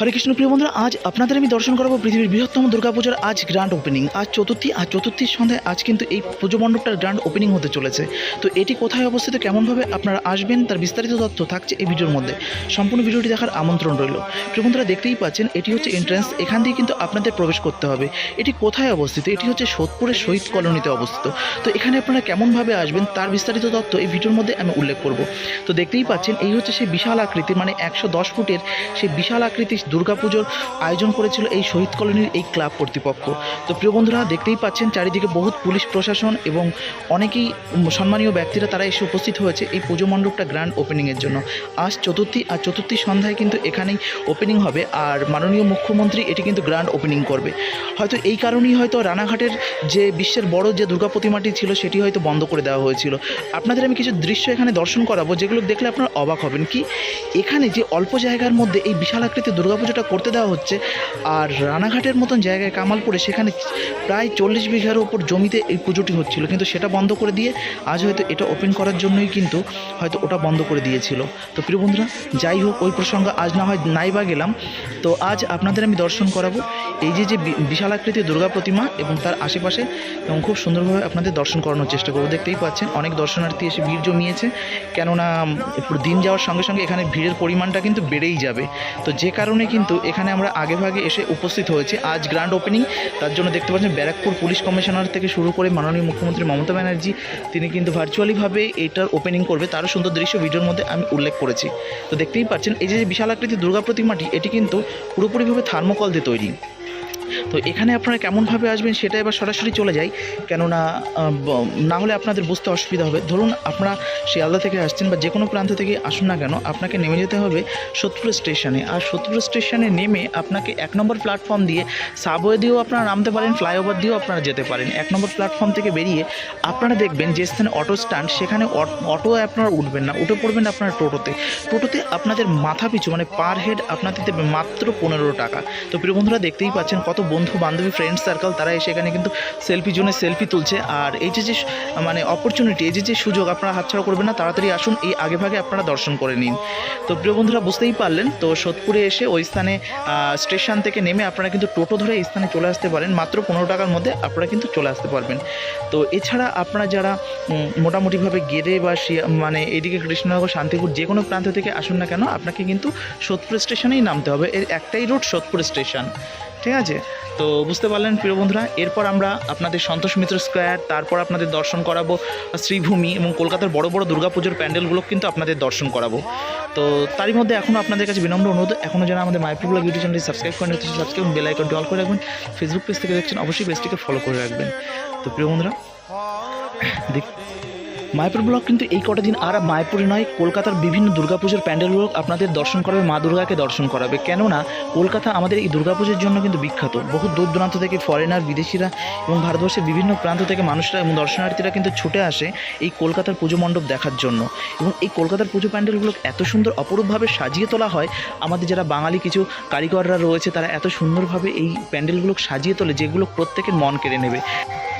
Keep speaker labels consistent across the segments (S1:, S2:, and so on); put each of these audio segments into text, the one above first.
S1: হরে কৃষ্ণ, প্রিয় বন্ধুরা, আজ আপনাদের আমি দর্শন করাবো পৃথিবীর বৃহত্তম দুর্গাপূজার আজ গ্র্যান্ড ওপেনিং আজ চতুর্থী আর চতুর্থীর সন্ধ্যায় আজ কিন্তু এই পুজো মণ্ডপটার গ্র্যান্ড ওপেনিং হতে চলেছে। তো এটি কোথায় অবস্থিত, কেমনভাবে আপনারা আসবেন, তার বিস্তারিত তথ্য থাকছে এই ভিডিওর মধ্যে। সম্পূর্ণ ভিডিওটি দেখার আমন্ত্রণ রইল। প্রিয় বন্ধুরা, দেখতেই পাচ্ছেন, এটি হচ্ছে এন্ট্রান্স এখান দিয়ে কিন্তু আপনাদের প্রবেশ করতে হবে। এটি কোথায় অবস্থিত? এটি হচ্ছে সোদপুরের শহীদ কলোনিতে অবস্থিত। তো এখানে আপনারা কেমনভাবে আসবেন, তার বিস্তারিত তথ্য এই ভিডিওর মধ্যে আমি উল্লেখ করব। তো দেখতেই পাচ্ছেন, এই হচ্ছে সেই বিশাল আকৃতির মানে একশো দশ ফুটের সেই বিশাল আকৃতির দুর্গাপুজোর আয়োজন করেছিল এই শহীদ কলোনির এই ক্লাব কর্তৃপক্ষ। তো প্রিয় বন্ধুরা, দেখতেই পাচ্ছেন, চারিদিকে বহুত পুলিশ প্রশাসন এবং অনেকেই সম্মানীয় ব্যক্তিরা তারা এসে উপস্থিত হয়েছে এই পুজো মণ্ডপটা গ্র্যান্ড ওপেনিংয়ের জন্য। আজ চতুর্থী, আর চতুর্থী সন্ধ্যায় কিন্তু এখানেই ওপেনিং হবে, আর মাননীয় মুখ্যমন্ত্রী এটি কিন্তু গ্র্যান্ড ওপেনিং করবে। হয়তো এই কারণেই হয়তো রানাঘাটের যে বিশ্বের বড় যে দুর্গা প্রতিমাটি ছিল, সেটি হয়তো বন্ধ করে দেওয়া হয়েছিল। আপনাদের আমি কিছু দৃশ্য এখানে দর্শন করাবো, যেগুলো দেখলে আপনারা অবাক হবেন। কি? এখানে যে অল্প জায়গার মধ্যে এই বিশাল আকৃতির দুর্গাপুজোটা করতে দেওয়া হচ্ছে। আর রানাঘাটের মতন জায়গায় কামালপুরে সেখানে প্রায় চল্লিশ বিঘার ওপর জমিতে এই পুজোটি হচ্ছিল। কিন্তু সেটা বন্ধ করে দিয়ে আজ হয়তো এটা ওপেন করার জন্যই কিন্তু হয়তো ওটা বন্ধ করে দিয়েছিল। তো প্রিয় বন্ধুরা, যাই হোক, ওই প্রসঙ্গে আজ না হয় নাই বা গেলাম। তো আজ আপনাদের আমি দর্শন করাবো এই যে যে বিশাল আকৃতির দুর্গা প্রতিমা এবং তার আশেপাশে এবং খুব সুন্দরভাবে আপনাদের দর্শন করানোর চেষ্টা করব। দেখতেই পাচ্ছেন, অনেক দর্শনার্থী এসে ভিড় জমিয়েছে। কেননা দিন যাওয়ার সঙ্গে সঙ্গে এখানে ভিড়ের পরিমাণটা কিন্তু বেড়েই যাবে। তো যে কারণে কিন্তু এখানে আমরা আগেভাগে এসে উপস্থিত হয়েছি। আজ গ্র্যান্ড ওপেনিং তার জন্য দেখতে পাচ্ছেন ব্যারাকপুর পুলিশ কমিশনার থেকে শুরু করে মাননীয় মুখ্যমন্ত্রী মমতা ব্যানার্জি, তিনি কিন্তু ভার্চুয়ালিভাবে এটার ওপেনিং করবে। তারও সুন্দর দৃশ্য ভিডিওর মধ্যে আমি উল্লেখ করেছি। তো দেখতেই পাচ্ছেন, এই যে বিশাল আকৃতির দুর্গা প্রতিমাটি, এটি কিন্তু পুরোপুরিভাবে থার্মোকল দিয়ে তৈরি। তো এখানে আপনারা কেমনভাবে আসবেন সেটা এবার সরাসরি চলে যাই। কেননা না হলে আপনাদের বুঝতে অসুবিধা হবে। ধরুন, আপনারা শিয়ালদা থেকে আসছেন বা যে কোনো প্রান্ত থেকে আসুন না কেন, আপনাকে নেমে যেতে হবে সোদপুর স্টেশনে। আর সোদপুর স্টেশনে নেমে আপনাকে এক নম্বর প্ল্যাটফর্ম দিয়ে সাবওয়ে দিয়েও আপনারা নামতে পারেন, ফ্লাইওভার দিয়েও আপনারা যেতে পারেন। এক নম্বর প্ল্যাটফর্ম থেকে বেরিয়ে আপনারা দেখবেন যে স্থানে অটো স্ট্যান্ড, সেখানে অটো আপনারা উঠবেন না, উঠে পড়বেন আপনার টোটোতে। টোটোতে আপনাদের মাথা পিছু মানে পার হেড আপনাদের দেবে মাত্র পনেরো টাকা। তো প্রিয় বন্ধুরা, দেখতেই পাচ্ছেন কত বন্ধু, বান্ধবী ফ্রেন্ড সার্কেল তারা এসে এখানে কিন্তু সেলফি জোনে সেলফি তুলছে। আর এই যে যে মানে অপরচুনিটি এই যে যে সুযোগ আপনারা হাতছাড়া করবেন না, তাড়াতাড়ি আসুন, এই আগে ভাগে আপনারা দর্শন করে নিন। তো প্রিয় বন্ধুরা, বুঝতেই পারলেন, তো সোদপুরে এসে ওই স্থানে স্টেশন থেকে নেমে আপনারা কিন্তু টোটো ধরে এই স্থানে চলে আসতে পারেন। মাত্র পনেরো টাকার মধ্যে আপনারা কিন্তু চলে আসতে পারবেন। তো এছাড়া আপনারা যারা মোটামুটিভাবে গেদে বা মানে এদিকে কৃষ্ণনগর, শান্তিপুর যে কোনো প্রান্ত থেকে আসুন না কেন, আপনাকে কিন্তু সোদপুর স্টেশনেই নামতে হবে। এর একটাই রুট সোদপুর স্টেশন ঠিক আছে? তো বুঝতে পারলেন প্রিয় বন্ধুরা, এরপর আমরা আপনাদের সন্তোষ মিত্র স্কোয়ার, তারপর আপনাদের দর্শন করাবো শ্রীভূমি এবং কলকাতার বড় বড় দুর্গাপুজোর প্যান্ডেলগুলো কিন্তু আপনাদের দর্শন করাবো। তো তারই মধ্যে এখনও আপনাদের কাছে বিনম্র অনুরোধ এখনও যারা আমাদের মাইপ্রো ব্লগ ইউটিউব চ্যানেলটি সাবস্ক্রাইব করেন সাবস্ক্রাইব বেল আইকনটি অল করে রাখবেন। ফেসবুক পেজ থেকে দেখছেন, অবশ্যই পেজটিকে ফলো করে রাখবেন। তো প্রিয় বন্ধুরা, দেখ মায়াপুর ব্লক কিন্তু এই কটা দিন আর মায়াপুরে নয়, কলকাতার বিভিন্ন দুর্গাপুজোর প্যান্ডেলগুলো আপনাদের দর্শন করাবে, মা দুর্গাকে দর্শন করাবে। কেননা কলকাতা আমাদের এই দুর্গাপুজোর জন্য কিন্তু বিখ্যাত। বহু দূর দূরান্ত থেকে ফরেনার বিদেশিরা এবং ভারতবর্ষের বিভিন্ন প্রান্ত থেকে মানুষরা এবং দর্শনার্থীরা কিন্তু ছুটে আসে এই কলকাতার পুজো মণ্ডপ দেখার জন্য। এবং এই কলকাতার পুজো প্যান্ডেলগুলো এত সুন্দর অপরূপভাবে সাজিয়ে তোলা হয়, আমাদের যারা বাঙালি কিছু কারিগররা রয়েছে, তারা এত সুন্দরভাবে এই প্যান্ডেলগুলো সাজিয়ে তোলে, যেগুলো প্রত্যেকের মন কেড়ে নেবে।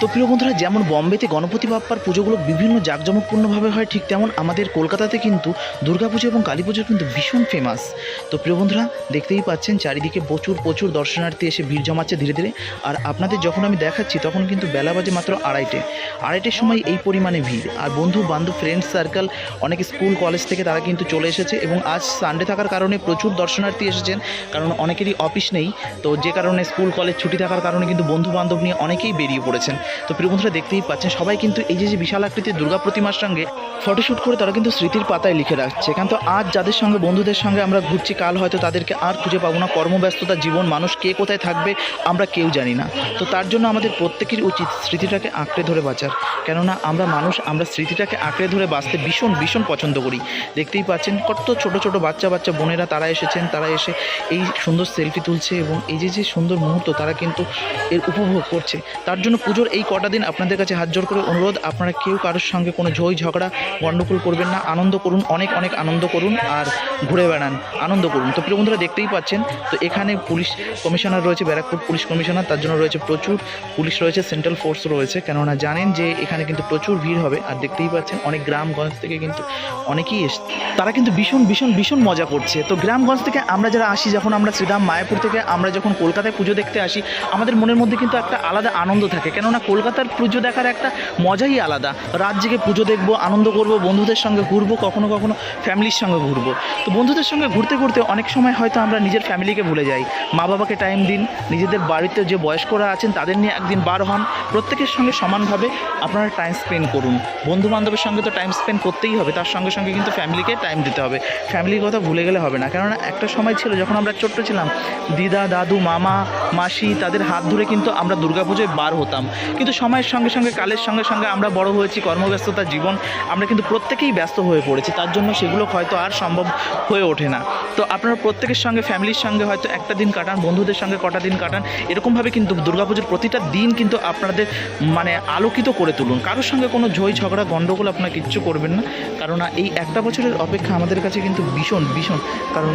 S1: তো প্রিয় বন্ধুরা, যেমন বম্বেতে গণপতি বাপ্পার পুজোগুলো বিভিন্ন জাঁকজমকপূর্ণভাবে হয়, ঠিক তেমন আমাদের কলকাতাতে কিন্তু দুর্গাপুজো এবং কালী পুজো কিন্তু ভীষণ ফেমাস তো প্রিয় বন্ধুরা, দেখতেই পাচ্ছেন, চারিদিকে প্রচুর প্রচুর দর্শনার্থী এসে ভিড় জমাচ্ছে ধীরে ধীরে। আর আপনাদের যখন আমি দেখাচ্ছি, তখন কিন্তু বেলা বাজে মাত্র আড়াইটে। আড়াইটের সময় এই পরিমাণে ভিড়। আর বন্ধু, বান্ধব ফ্রেন্ড সার্কেল অনেকে স্কুল কলেজ থেকে তারা কিন্তু চলে এসেছে এবং আজ সানডে থাকার কারণে প্রচুর দর্শনার্থী এসেছেন, কারণ অনেকেরই অফিস নেই। তো যে কারণে স্কুল কলেজ ছুটি থাকার কারণে কিন্তু বন্ধু বান্ধব নিয়ে অনেকেই বেরিয়ে পড়েছেন। তো প্রিয় বন্ধুরা, দেখতেই পাচ্ছেন, সবাই কিন্তু এই যে যে বিশাল আকৃতির দুর্গা প্রতিমার সঙ্গে ফটোশ্যুট করে তারা কিন্তু স্মৃতির পাতায় লিখে রাখছে। কারণ তো আজ যাদের সঙ্গে, বন্ধুদের সঙ্গে আমরা ঘুরছি, কাল হয়তো তাদেরকে আর খুঁজে পাবো না। কর্মব্যস্ততা, জীবন, মানুষ কে কোথায় থাকবে, আমরা কেউ জানি না। তো তার জন্য আমাদের প্রত্যেকের উচিত স্মৃতিটাকে আঁকড়ে ধরে বাঁচার। কেননা আমরা মানুষ, আমরা স্মৃতিটাকে আঁকড়ে ধরে বাঁচতে ভীষণ ভীষণ পছন্দ করি। দেখতেই পাচ্ছেন, কত ছোট ছোট বাচ্চা বাচ্চা বোনেরা তারা এসেছেন, তারা এসে এই সুন্দর সেলফি তুলছে এবং এই যে যে সুন্দর মুহূর্ত তারা কিন্তু এর উপভোগ করছে। তার জন্য পুজোর এই কটা দিন আপনাদের কাছে হাত জোর করে অনুরোধ, আপনারা কেউ কারোর সঙ্গে কোনো ঝই, ঝগড়া, গণ্ডগোল করবেন না। আনন্দ করুন, অনেক অনেক আনন্দ করুন আর ঘুরে বেড়ান। আনন্দ করুন। তো প্রিয় বন্ধুরা, দেখতেই পাচ্ছেন, তো এখানে পুলিশ কমিশনার রয়েছে, ব্যারাকপুর পুলিশ কমিশনার, তার জন্য রয়েছে প্রচুর পুলিশ রয়েছে, সেন্ট্রাল ফোর্স রয়েছে। কেননা জানেন যে এখানে কিন্তু প্রচুর ভিড় হবে আর দেখতেই পাচ্ছেন, অনেক গ্রামগঞ্জ থেকে কিন্তু অনেকেই এস, তারা কিন্তু ভীষণ ভীষণ ভীষণ মজা করছে। তো গ্রামগঞ্জ থেকে আমরা যারা আসি, যখন আমরা শ্রীরাম মায়াপুর থেকে আমরা যখন কলকাতায় পুজো দেখতে আসি, আমাদের মনের মধ্যে কিন্তু একটা আলাদা আনন্দ থাকে। কেননা কলকাতার পুজো দেখার একটা মজাই আলাদা। রাত জেগে পুজো দেখব, আনন্দ করব, বন্ধুদের সঙ্গে ঘুরবো, কখনো কখনো ফ্যামিলির সঙ্গে ঘুরবো। তো বন্ধুদের সঙ্গে ঘুরতে ঘুরতে অনেক সময় হয়তো আমরা নিজের ফ্যামিলিকে ভুলে যাই। মা বাবাকে টাইম দিন, নিজেদের বাড়িতে যে বয়স্করা আছেন তাদের নিয়ে একদিন বার হন। প্রত্যেকের সঙ্গে সমানভাবে আপনারা টাইম স্পেন্ড করুন। বন্ধু বান্ধবের সঙ্গে তো টাইম স্পেন্ড করতেই হবে, তার সঙ্গে সঙ্গে কিন্তু ফ্যামিলিকে টাইম দিতে হবে। ফ্যামিলির কথা ভুলে গেলে হবে না। কেননা একটা সময় ছিল যখন আমরা ছোট্ট ছিলাম, দিদা, দাদু, মামা, মাসি তাদের হাত ধরে কিন্তু আমরা দুর্গাপুজোয় বার হতাম। কিন্তু সময়ের সঙ্গে সঙ্গে, কালের সঙ্গে সঙ্গে আমরা বড় হয়েছি কর্মব্যস্ততার জীবন, আমরা কিন্তু প্রত্যেকেই ব্যস্ত হয়ে পড়েছি। তার জন্য সেগুলো হয়তো আর সম্ভব হয়ে ওঠে না। তো আপনারা প্রত্যেকের সঙ্গে, ফ্যামিলির সঙ্গে হয়তো একটা দিন কাটান, বন্ধুদের সঙ্গে কটা দিন কাটান, এরকমভাবে কিন্তু দুর্গাপুজোর প্রতিটা দিন কিন্তু আপনাদের মানে আলোকিত করে তুলুন। কারোর সঙ্গে কোনো ঝই ঝগড়া গণ্ডগোল আপনারা কিচ্ছু করবেন না। কারণ এই একটা বছরের অপেক্ষা আমাদের কাছে কিন্তু ভীষণ ভীষণ। কারণ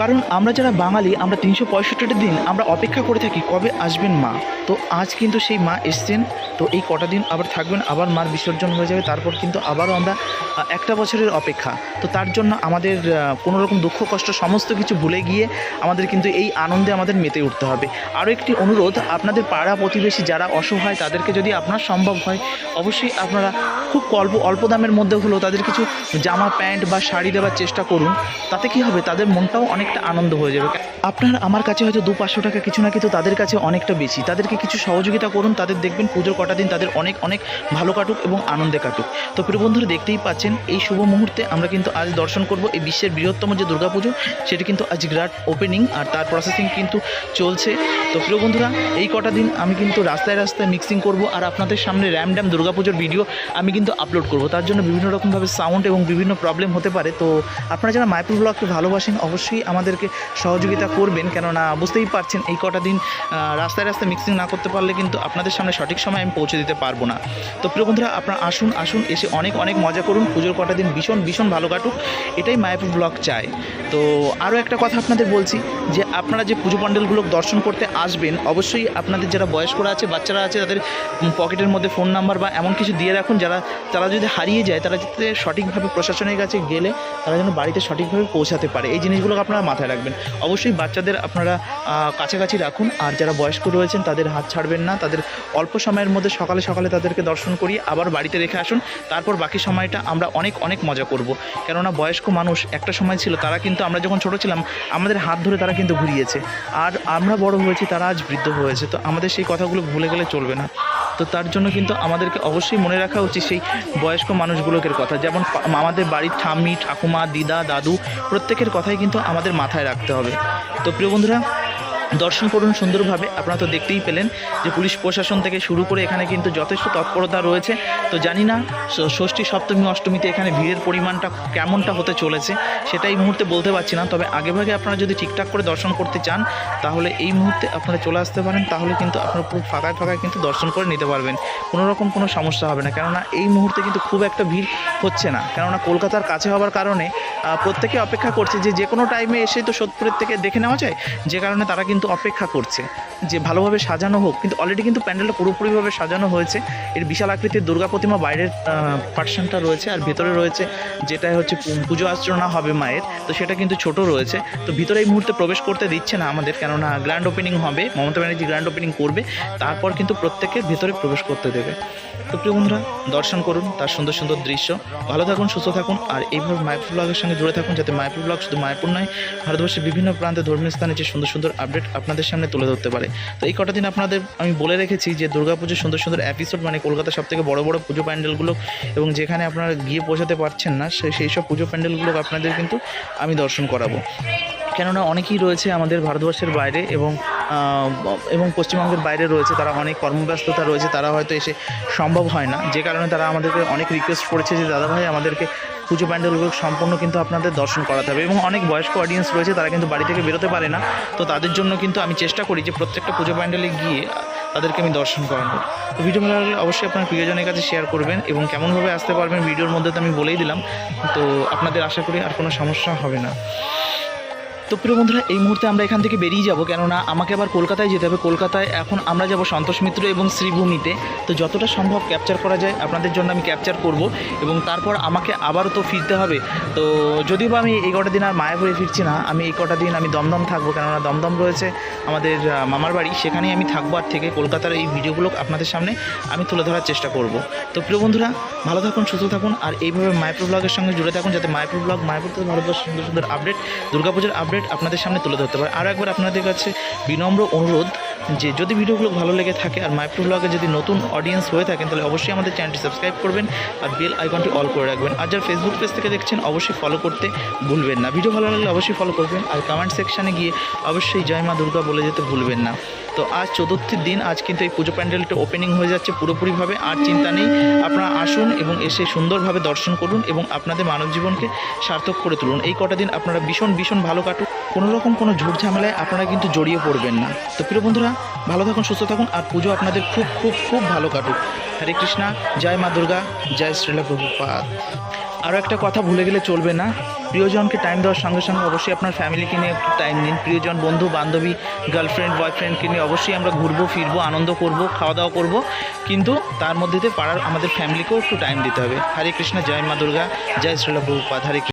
S1: কারণ আমরা যারা বাঙালি, আমরা তিনশো পঁয়ষট্টিটা দিন আমরা অপেক্ষা করে থাকি কবে আসবেন মা। তো আজ কিন্তু সেই মা এসছেন। তো এই কটা দিন আবার থাকবেন, আবার মার বিসর্জন হয়ে যাবে, তারপর কিন্তু আবারও আমরা একটা বছরের অপেক্ষা। তো তার জন্য আমাদের কোনো রকম দুঃখ, কষ্ট, সমস্ত কিছু ভুলে গিয়ে আমাদের কিন্তু এই আনন্দে আমাদের মেতে উঠতে হবে। আরও একটি অনুরোধ, আপনাদের পাড়া প্রতিবেশী যারা অসহায়, তাদেরকে যদি আপনার সম্ভব হয়, অবশ্যই আপনারা খুব অল্প অল্প দামের মধ্যে হলেও তাদের কিছু জামা, প্যান্ট বা শাড়ি দেওয়ার চেষ্টা করুন। তাতে কি হবে? তাদের মনটাও অনেকটা আনন্দ হয়ে যাবে। আপনার আমার কাছে হয়তো দু পাঁচশো টাকা কিছু না কিন্তু তাদের কাছে অনেকটা বেশি। তাদেরকে কিছু সহযোগিতা করুন, তাদের দেখবেন পুজোর কটা দিন তাদের অনেক অনেক ভালো কাটুক এবং আনন্দে কাটুক। তো প্রিয় বন্ধুরা, দেখতেই পাচ্ছেন, এই শুভ মুহূর্তে আমরা কিন্তু আজ দর্শন করব এই বিশ্বের বৃহত্তম যে দুর্গাপুজো, সেটি কিন্তু আজ গ্রাট ওপেনিং আর তার প্রসেসিং কিন্তু চলছে। তো প্রিয় বন্ধুরা, এই কটা দিন আমি কিন্তু রাস্তায় রাস্তায় মিক্সিং করব আর আপনাদের সামনে র্যাম ড্যাম দুর্গাপুজোর ভিডিও আমি কিন্তু আপলোড করব। তার জন্য বিভিন্ন রকমভাবে সাউন্ড এবং বিভিন্ন প্রবলেম হতে পারে। তো আপনারা যারা মাইপুর ব্লগকে ভালোবাসেন, অবশ্যই আমাদেরকে সহযোগিতা করবেন, কেননা বুঝতেই পারছেন এই কটা দিন রাস্তায় রাস্তায় মিক্সিং না করতে পারলে কিন্তু আপনাদের সামনে সঠিক সময় আমি পৌঁছে দিতে পারব না। তো প্রিয় বন্ধুরা, আপনারা আসুন আসুন, এসে অনেক অনেক মজা করুন। পুজোর কটা দিন ভীষণ ভীষণ ভালো কাটুক। এটাই মায়াপুর ব্লগ চায় তো আরও একটা কথা আপনাদের বলছি, যে আপনারা যে পুজো প্যান্ডেলগুলো দর্শন করতে আসবেন, অবশ্যই আপনাদের যারা বয়স্করা আছে, বাচ্চারা আছে, তাদের পকেটের মধ্যে ফোন নাম্বার বা এমন কিছু দিয়ে রাখুন, যারা, তারা যদি হারিয়ে যায়, তারা যাতে সঠিকভাবে প্রশাসনের কাছে গেলে তারা যেন বাড়িতে সঠিকভাবে পৌঁছাতে পারে। এই জিনিসগুলোকে আপনারা মাথায় রাখবেন। অবশ্যই বাচ্চাদের আপনারা কাছাকাছি রাখুন। আর যারা বয়স্ক রয়েছেন, তাদের হাত ছাড়বেন না। তাদের অল্প সময়ের মধ্যে সকালে সকালে তাদেরকে দর্শন করিয়ে আবার বাড়িতে রেখে আসুন। তারপর বাকি সময়টা আমরা অনেক অনেক মজা করব। কেননা বয়স্ক মানুষ একটা সময় ছিল, তারা কিন্তু আমরা যখন ছোটো ছিলাম, আমাদের হাত ধরে তারা কিন্তু ঘুরিয়েছে। আর আমরা বড় হয়েছি, তারা আজ বৃদ্ধ হয়েছে। তো আমাদের সেই কথাগুলো ভুলে গেলে চলবে না। তো তার জন্য কিন্তু আমাদেরকে অবশ্যই মনে রাখা উচিত সেই বয়স্ক মানুষগুলোকের কথা। যেমন আমাদের বাড়ির ঠাম্মি, ঠাকুমা, দিদা, দাদু, প্রত্যেকের কথাই কিন্তু আমাদের মাথায় রাখতে হবে। তো প্রিয় বন্ধুরা দর্শন করুন সুন্দরভাবে। আপনারা তো দেখতেই পেলেন যে পুলিশ প্রশাসন থেকে শুরু করে এখানে কিন্তু যথেষ্ট তৎপরতা রয়েছে। তো জানি না ষষ্ঠী, সপ্তমী, অষ্টমীতে এখানে ভিড়ের পরিমাণটা কেমনটা হতে চলেছে সেটা এই মুহূর্তে বলতে পারছি না। তবে আগেভাগে আপনারা যদি ঠিকঠাক করে দর্শন করতে চান, তাহলে এই মুহূর্তে আপনারা চলে আসতে পারেন, তাহলে কিন্তু আপনারা পুরো ফাঁকায় ফাঁকায় কিন্তু দর্শন করে নিতে পারবেন। কোনো রকম কোনো সমস্যা হবে না, কেননা এই মুহূর্তে কিন্তু খুব একটা ভিড় হচ্ছে না। কেননা কলকাতার কাছে হওয়ার কারণে প্রত্যেকে অপেক্ষা করছে যে যে কোনো টাইমে এসে তো সোদপুরের থেকে দেখে নেওয়া যায়, যে কারণে তারা কিন্তু অপেক্ষা করছে। যে ভালোভাবে সাজানো হোক, কিন্তু অলরেডি কিন্তু প্যান্ডেলটা পুরোপুরিভাবে সাজানো হয়েছে। এর বিশাল আকৃতির দুর্গা প্রতিমা বাইরের পার্সনটা রয়েছে আর ভেতরে রয়েছে যেটা হচ্ছে পুজো অর্চনা হবে মায়ের, তো সেটা কিন্তু ছোট রয়েছে। তো ভিতরে এই মুহূর্তে প্রবেশ করতে দিচ্ছে না আমাদের, কেননা গ্র্যান্ড ওপেনিং হবে, মমতা ব্যানার্জি গ্র্যান্ড ওপেনিং করবে, তারপর কিন্তু প্রত্যেকের ভেতরে প্রবেশ করতে দেবে। তো প্রিয় বন্ধুরা, দর্শন করুন তার সুন্দর সুন্দর দৃশ্য। ভালো থাকুন, সুস্থ থাকুন, আর এইভাবে মায়াপুর ব্লগের সঙ্গে জুড়ে থাকুন, যাতে মায়াপুর ব্লগ শুধু মায়াপুর নয়, ভারতবর্ষের বিভিন্ন প্রান্তে ধর্মীয় স্থানে যে সুন্দর সুন্দর আপডেট আপনাদের সামনে তুলে ধরতে পারে। তো এই কটা দিন আপনাদের আমি বলে রেখেছি যে দুর্গাপুজোর সুন্দর সুন্দর এপিসোড মানে কলকাতার সবথেকে বড় বড় পুজো প্যান্ডেলগুলো এবং যেখানে আপনারা গিয়ে পৌঁছাতে পারছেন না সেই সেই সব পুজো প্যান্ডেলগুলো আপনাদের কিন্তু আমি দর্শন করাবো। কেননা অনেকেই রয়েছে আমাদের ভারতবর্ষের বাইরে এবং এবং পশ্চিমবঙ্গের বাইরে রয়েছে, তারা অনেক কর্মব্যস্ততা রয়েছে, তারা হয়তো এসে সম্ভব হয় না। যে কারণে তারা আমাদেরকে অনেক রিকোয়েস্ট করেছে যে, দাদাভাই, আমাদেরকে পুজো প্যান্ডেলগুলো সম্পূর্ণ কিন্তু আপনাদের দর্শন করাতে হবে। এবং অনেক বয়স্ক অডিয়েন্স রয়েছে, তারা কিন্তু বাড়ি থেকে বেরোতে পারে না। তো তাদের জন্য কিন্তু আমি চেষ্টা করি যে প্রত্যেকটা পুজো প্যান্ডেলে গিয়ে তাদেরকে আমি দর্শন করানো তো ভিডিও ভালো লাগলে অবশ্যই আপনার প্রিয়জনের কাছে শেয়ার করবেন এবং কেমনভাবে আসতে পারবেন ভিডিওর মধ্যে তো আমি বলেই দিলাম। তো আপনাদের আশা করি আর কোনো সমস্যা হবে না। তো প্রিয় বন্ধুরা, এই মুহূর্তে আমরা এখান থেকে বেরিয়ে যাব, কেননা আমাকে আবার কলকাতায় যেতে হবে। কলকাতায় এখন আমরা যাব সন্তোষ মিত্র এবং শ্রীভূমিতে। তো যতটা সম্ভব ক্যাপচার করা যায়, আপনাদের জন্য আমি ক্যাপচার করব এবং তারপর আমাকে আবারও তো ফিরতে হবে। তো যদিও বা আমি এই কটা দিন আর মায়াপুরে ফিরছি না, আমি এই কটা দিন আমি দমদম থাকব, কেননা দমদম রয়েছে আমাদের মামার বাড়ি। সেখানেই আমি থাকব আর থেকে কলকাতার এই ভিডিওগুলো আপনাদের সামনে আমি তুলে ধরার চেষ্টা করব। তো প্রিয় বন্ধুরা, ভালো থাকুন, সুস্থ থাকুন, আর এইভাবে মায়াপুর ব্লগের সঙ্গে জুড়ে থাকুন, যাতে মায়াপুর ব্লগ মায়াপুর থেকে ভারতবর্ষের সুন্দর সুন্দর আপডেট দুর্গাপুজোর আপডেট আপনাদের সামনে তুলে ধরতে পারে। আর একবার আপনাদের কাছে বিনম্র অনুরোধ যে যদি ভিডিওগুলো ভালো লেগে থাকে আর মাইপ্রো ব্লগে যদি নতুন অডিয়েন্স হয়ে থাকেন, তাহলে অবশ্যই আমাদের চ্যানেলটি সাবস্ক্রাইব করবেন আর বেল আইকনটি অল করে রাখবেন। আর যারা ফেসবুক পেজ থেকে দেখছেন, অবশ্যই ফলো করতে ভুলবেন না। ভিডিও ভালো লাগলে অবশ্যই ফলো করবেন আর কমেন্ট সেকশানে গিয়ে অবশ্যই জয় মা দুর্গা বলে যেতে ভুলবেন না। তো আজ চতুর্থীর দিন, আজ কিন্তু এই পুজো প্যান্ডেলটা ওপেনিং হয়ে যাচ্ছে পুরোপুরিভাবে। আর চিন্তা নেই, আপনারা আসুন এবং এসে সুন্দরভাবে দর্শন করুন এবং আপনাদের মানব জীবনকে সার্থক করে তুলুন। এই কটা দিন আপনারা ভীষণ ভীষণ ভালো কাটুন কোনো রকম কোনো ঝুট ঝামেলায় আপনারা কিন্তু জড়িয়ে পড়বেন না। তো প্রিয় বন্ধুরা, ভালো থাকুন, সুস্থ থাকুন, আর পুজো আপনাদের খুব খুব খুব ভালো কাটুক। হরে কৃষ্ণা, জয় মা দুর্গা, জয় শ্রীলা প্রভুপাদ। আরও একটা কথা ভুলে গেলে চলবে না। প্রিয়জনকে টাইম দেওয়ার সঙ্গে সঙ্গে অবশ্যই আপনার ফ্যামিলিকে নিয়ে একটু টাইম নিন। প্রিয়জন, বন্ধু, বান্ধবী গার্লফ্রেন্ড বয়ফ্রেন্ডকে নিয়ে অবশ্যই আমরা ঘুরবো, ফিরবো, আনন্দ করব, খাওয়া দাওয়া করব। কিন্তু তার মধ্যে পাড়ার আমাদের ফ্যামিলিকেও একটু টাইম দিতে হবে। হরে কৃষ্ণ, জয় মা দুর্গা, জয় শ্রীলা প্রভুপাদ। হরে।